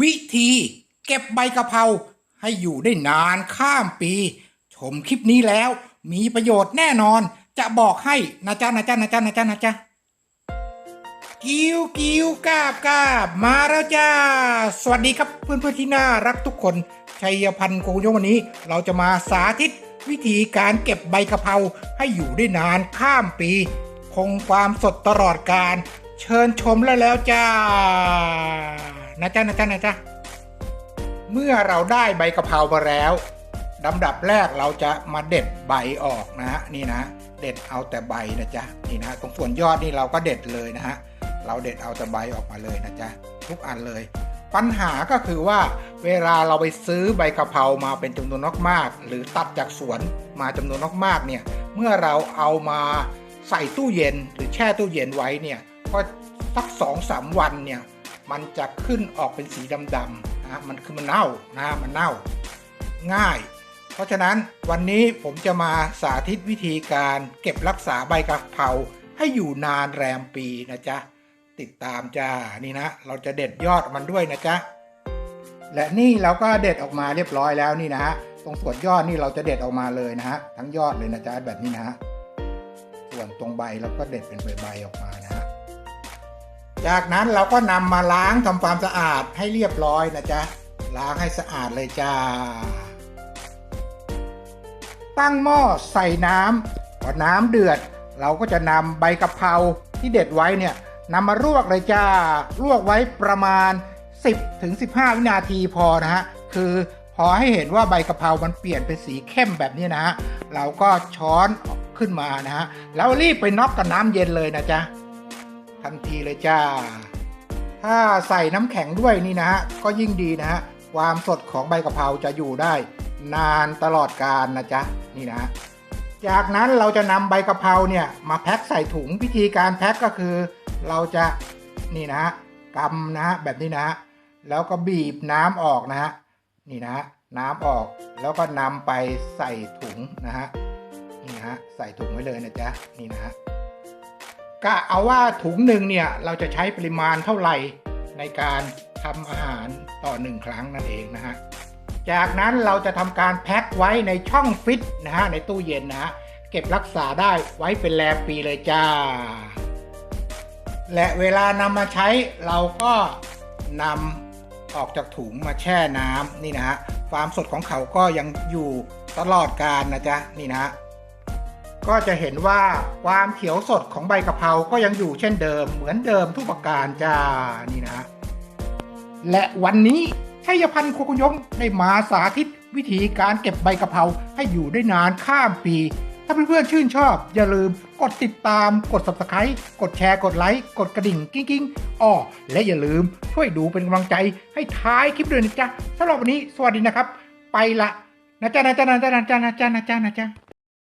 วิธีเก็บใบกะเพราให้อยู่ได้นานข้ามปี ชมคลิปนี้แล้วมีประโยชน์แน่นอนจะบอกให้นะจ๊ะนะจ๊ะนะจ๊ะนะจ๊ะนะจ๊ะกิ้วกิ้วกาบกาบมาแล้วจ้า สวัสดีครับเพื่อนเพื่อนที่น่ารักทุกคน ชัยพันธ์โกงยงวันนี้ เราจะมาสาธิต วิธีการเก็บใบกะเพราให้อยู่ได้นานข้ามปี คงความสดตลอดการ เชิญชมแล้วแล้วจ้า นะจ๊ะนะจ๊ะนะจ๊ะเมื่อเราได้ใบกะเพรามาแล้วลำดับแรกเราจะมาเด็ดใบออกนะฮะนี่นะเด็ดเอาแต่ใบนะจ๊ะนี่นะตรงส่วนยอดนี่เราก็เด็ดเลยนะฮะเราเด็ดเอาแต่ใบออกมาเลยนะจ๊ะทุกอันเลย ปัญหาก็คือว่าเวลาเราไปซื้อใบกะเพรามาเป็นจำนวนมากๆหรือตัดจากสวนมาจำนวนมากๆเนี่ยเมื่อเราเอามาใส่ตู้เย็นหรือแช่ตู้เย็นไว้เนี่ยก็สักสองสามวันเนี่ย มันจะขึ้นออกเป็นสีดำๆนะมันคือมันเน่านะมันเน่าง่าย เพราะฉะนั้นวันนี้ผมจะมาสาธิตวิธีการเก็บรักษาใบกะเพราให้อยู่นานแรมปีนะจ๊ะติดตามจ้านี่นะ เราจะเด็ดยอดมันด้วยนะจ๊ะและนี่เราก็เด็ดออกมาเรียบร้อยแล้วนี่นะฮะตรงส่วนยอดนี่เราจะเด็ดออกมาเลยนะฮะทั้งยอดเลยนะจ๊ะแบบนี้นะฮะส่วนตรงใบเราก็เด็ดเป็นใบๆออกมา จากนั้นเราก็นำมาล้างทำความสะอาดให้เรียบร้อยนะจ๊ะ ล้างให้สะอาดเลยจ้า ตั้งหม้อใส่น้ำพอน้ำเดือด เราก็จะนำใบกะเพราที่เด็ดไว้เนี่ยนำมาลวกเลยจ้า ลวกไว้ประมาณ 10ถึง15 วินาทีพอนะฮะ คือพอให้เห็นว่าใบกะเพรา มันเปลี่ยนเป็นสีเข้มแบบนี้นะฮะ เราก็ช้อนขึ้นมานะฮะ แล้วรีบไปน็อกกับน้ำเย็นเลยนะจ๊ะ ทันทีเลยจ้า ถ้าใส่น้ำแข็งด้วยนี่นะฮะ ก็ยิ่งดีนะฮะ ความสดของใบกะเพราจะอยู่ได้ นานตลอดกาลนะจ๊ะ นี่นะจากนั้นเราจะนำใบกะเพราเนี่ยมาแพ็คใส่ถุงวิธีการแพ็คก็คือ เราจะนี่นะฮะกำนะฮะแบบนี้นะฮะแล้วก็บีบน้ำออกนะฮะนี่นะฮะน้ำออกแล้วก็นำไปใส่ถุงนะฮะนี่นะฮะใส่ถุงไว้เลยนะจ๊ะนี่นะฮะ กะเอาว่าถุงหนึ่งเนี่ยเราจะใช้ปริมาณเท่าไหร่ในการทำอาหารต่อหนึ่งครั้งนั่นเองนะฮะ จากนั้นเราจะทำการแพ็คไว้ในช่องฟิตนะฮะในตู้เย็นนะฮะเก็บรักษาได้ไว้เป็นแรมปีเลยจ้า และเวลานำมาใช้เราก็นำออกจากถุงมาแช่น้ำนี่นะฮะความสดของเขาก็ยังอยู่ตลอดการนะจ๊ะนี่นะฮะ ก็จะเห็นว่าความเขียวสดของใบกะเพราก็ยังอยู่เช่นเดิม เหมือนเดิมทุกประการจ้านี่นะ และวันนี้ชัยพันธ์โคกุยงได้มาสาธิตวิธีการเก็บใบกะเพราให้อยู่ได้นานข้ามปี ถ้าเพื่อนๆชื่นชอบ อย่าลืมกดติดตาม กด subscribe กดแชร์ กดไลค์ กดกระดิ่งกิ้งกิ้งอ้อและอย่าลืมช่วยดูเป็นกำลังใจให้ท้ายคลิปด้วยนะจ๊ะสำหรับวันนี้สวัสดีนะครับ ไปละนะจ๊ะนะจ๊ะนะจ๊ะนะจ๊ะนะจ๊ะนะจ๊ะนะจ๊ะ